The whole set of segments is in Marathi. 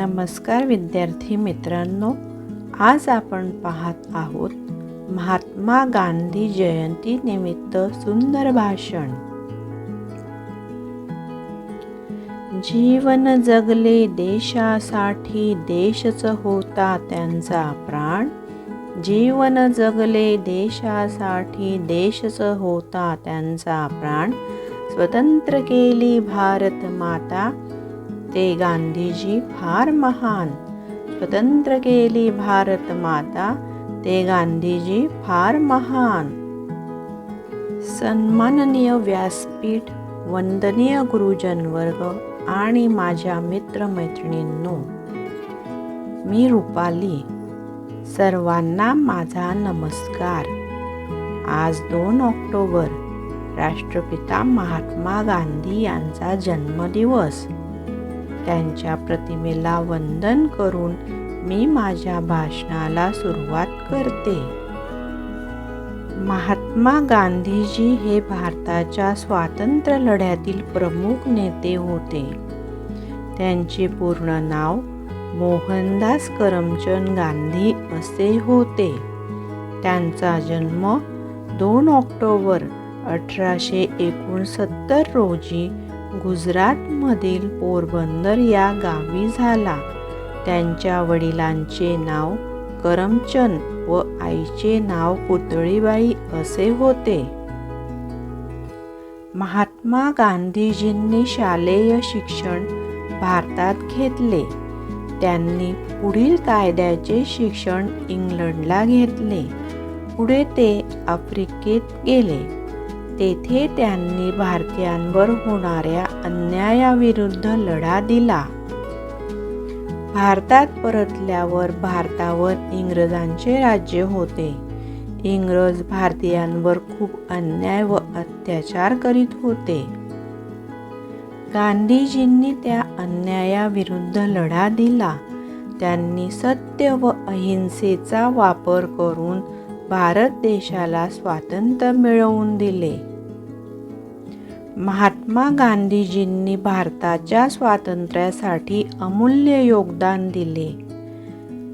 नमस्कार विद्यार्थी मित्रांनो आज आपण पाहत आहोत महात्मा गांधी जयंती निमित्त सुंदर भाषण. जीवन जगले देशासाठी देशच होता त्यांचा प्राण. जीवन जगले देशासाठी देशच होता त्यांचा प्राण. स्वतंत्र केली भारत माता ते गांधीजी फार महान. स्वतंत्र केली भारत माता ते गांधीजी फार महान. सन्माननीय व्यासपीठ वंदनीय गुरुजनवर्ग आणि माझ्या मित्रमैत्रिणींनो मी रुपाली. सर्वांना माझा नमस्कार. आज दोन ऑक्टोबर राष्ट्रपिता महात्मा गांधी यांचा जन्मदिवस. त्यांच्या प्रतिमेला वंदन करून मी माझ्या भाषणाला सुरुवात करते. महात्मा गांधीजी हे भारताच्या स्वातंत्र्य लढ्यातील प्रमुख नेते होते. त्यांचे पूर्ण नाव मोहनदास करमचंद गांधी असे होते. त्यांचा जन्म दोन ऑक्टोबर अठराशे एकोणसत्तर रोजी गुजरातमधील पोरबंदर या गावी झाला. त्यांच्या वडिलांचे नाव करमचंद व आईचे नाव पुतळीबाई असे होते. महात्मा गांधीजींनी शालेय शिक्षण भारतात घेतले. त्यांनी पुढील कायद्याचे शिक्षण इंग्लंडला घेतले. पुढे ते आफ्रिकेत गेले. तेथे त्यांनी भारतीयांवर होणाऱ्या अन्यायाविरुद्ध लढा दिला. भारतात परतल्यावर भारतावर इंग्रजांचे राज्य होते. इंग्रज भारतीयांवर खूप अन्याय व अत्याचार करीत होते. गांधीजींनी त्या अन्यायाविरुद्ध लढा दिला. त्यांनी सत्य व अहिंसेचा वापर करून भारत देशाला स्वातंत्र्य मिळवून दिले. महात्मा गांधीजींनी भारताच्या स्वातंत्र्यासाठी अमूल्य योगदान दिले.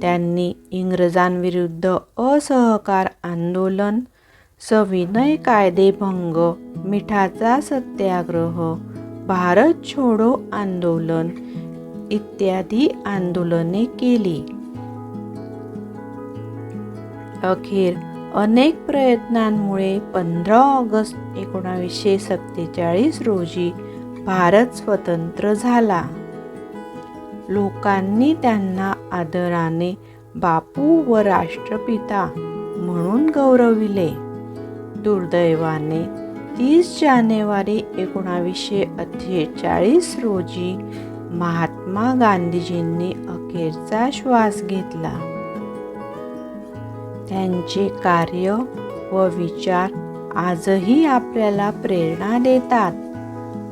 त्यांनी इंग्रजांविरुद्ध असहकार आंदोलन सविनय कायदेभंग मिठाचा सत्याग्रह भारत छोडो आंदोलन इत्यादी आंदोलने केली. अखेर अनेक प्रयत्नांमुळे पंधरा ऑगस्ट एकोणावीसशे सत्तेचाळीस रोजी भारत स्वतंत्र झाला. लोकांनी त्यांना आदराने बापू व राष्ट्रपिता म्हणून गौरविले. दुर्दैवाने तीस जानेवारी एकोणावीसशे अठ्ठेचाळीस रोजी महात्मा गांधीजींनी अखेरचा श्वास घेतला. त्यांचे कार्य व विचार आजही आपल्याला प्रेरणा देतात.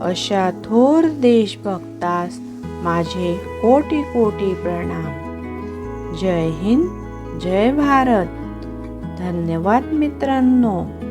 अशा थोर देशभक्तास माझे कोटी कोटी प्रणाम. जय हिंद जय भारत. धन्यवाद मित्रांनो.